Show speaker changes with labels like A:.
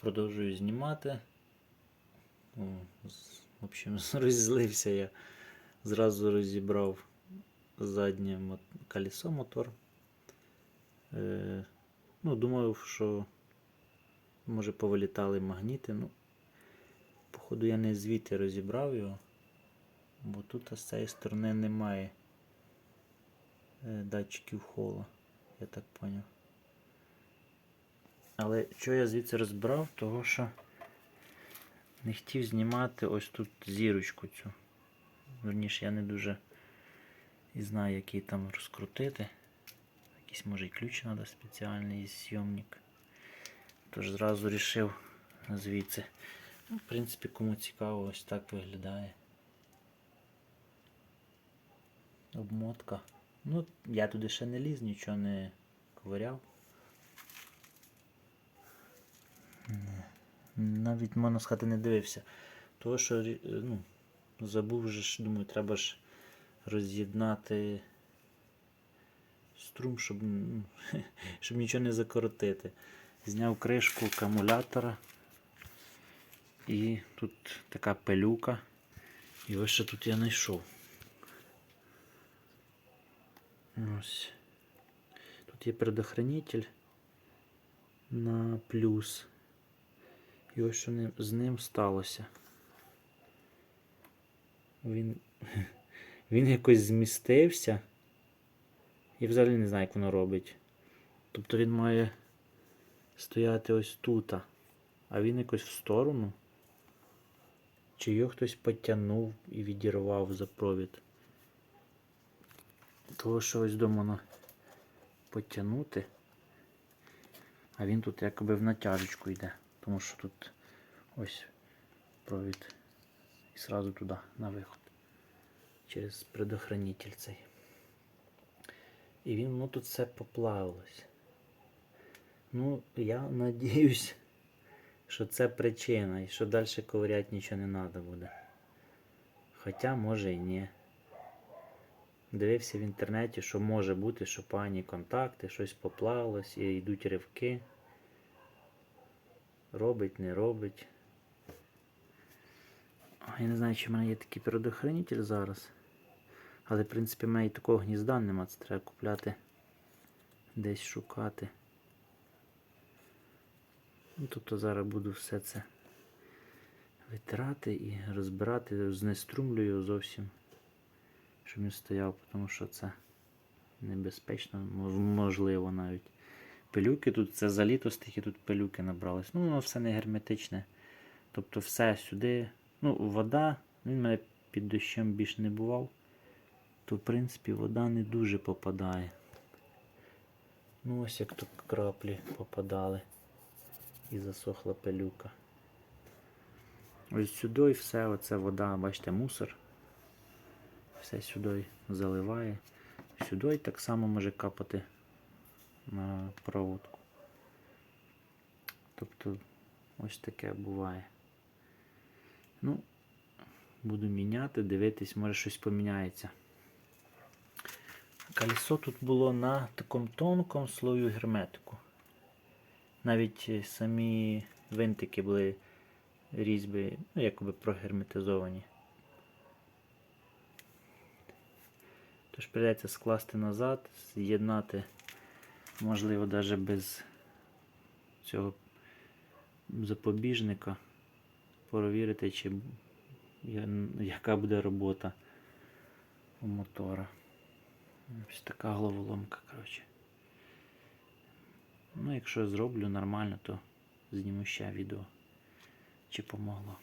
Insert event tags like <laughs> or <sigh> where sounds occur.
A: Продовжую знімати. О, з- В общем, <laughs> розізлився я. Зразу розібрав заднє мо- колесо мотор. Е, ну, думав, що може повилітали магніти. Ну, походу я не звідти розібрав його, бо тут з цієї сторони немає е, датчиків хола, я так поняв. Але що я звідси розбирав, того що не хотів знімати ось тут зірочку цю. Верніше, я не дуже і знаю, як її там розкрутити. Якийсь може і ключ треба спеціальний і зйомник. Тож зразу вирішив звідси. Ну, в принципі, кому цікаво, ось так виглядає. Обмотка. Ну, я туди ще не ліз, нічого не ковиряв. Навіть можна сказати, не дивився. Того, що ну, забув же думаю, треба ж роз'єднати струм, щоб, ну, <laughs> щоб нічого не закоротити. Зняв кришку акумулятора. І тут така пилюка. І ось що тут я знайшов. Ось. Тут є предохранитель на плюс. І ось що з ним сталося. Він, <laughs> він якось змістився. І взагалі не знаю, як воно робить. Тобто він має стояти ось тут. А він якось в сторону. Чи його хтось потягнув і відірвав за провід. Того, що ось думано потягнути. А він тут якби в натяжечку йде. Тому що тут ось провід. І сразу туди на виход. Через предохранитель цей. І він ну тут все поплавилось. Ну, я надіюсь, що це причина і що далі ковиряти нічого не треба буде. Хоча може і ні. Дивився в інтернеті, що може бути, що погані контакти, щось поплавилось і йдуть ривки. Робить, не робить. Я не знаю, чи в мене є такий предохранитель зараз. Але, в принципі, в мене і такого гнізда нема, це треба купляти. Десь шукати. Ну, тобто зараз буду все це витирати і розбирати, знеструмлю його зовсім, щоб він стояв, тому що це небезпечно, можливо навіть. Пилюки тут, це за літо стільки тут пилюки набралось. Ну, воно все не герметичне. Тобто все сюди. Ну, вода, він мене під дощем більш не бував, то в принципі вода не дуже попадає. Ну ось як тут краплі попадали і засохла пилюка. Ось сюди все, оце вода, бачите, мусор. Все сюди заливає. Сюди так само може капати на проводку. Тобто ось таке буває. Ну, буду міняти, дивитись, може щось поміняється. Колесо тут було на такому тонкому слою герметику. Навіть е, самі винтики були різьби, ну, якби прогерметизовані. Тож прийдеться скласти назад, з'єднати, можливо, навіть без цього запобіжника, перевірити, чи яка буде робота у мотора. Ось така головоломка, коротше. Ну, якщо зроблю нормально, то зніму ще відео. Чи помогло.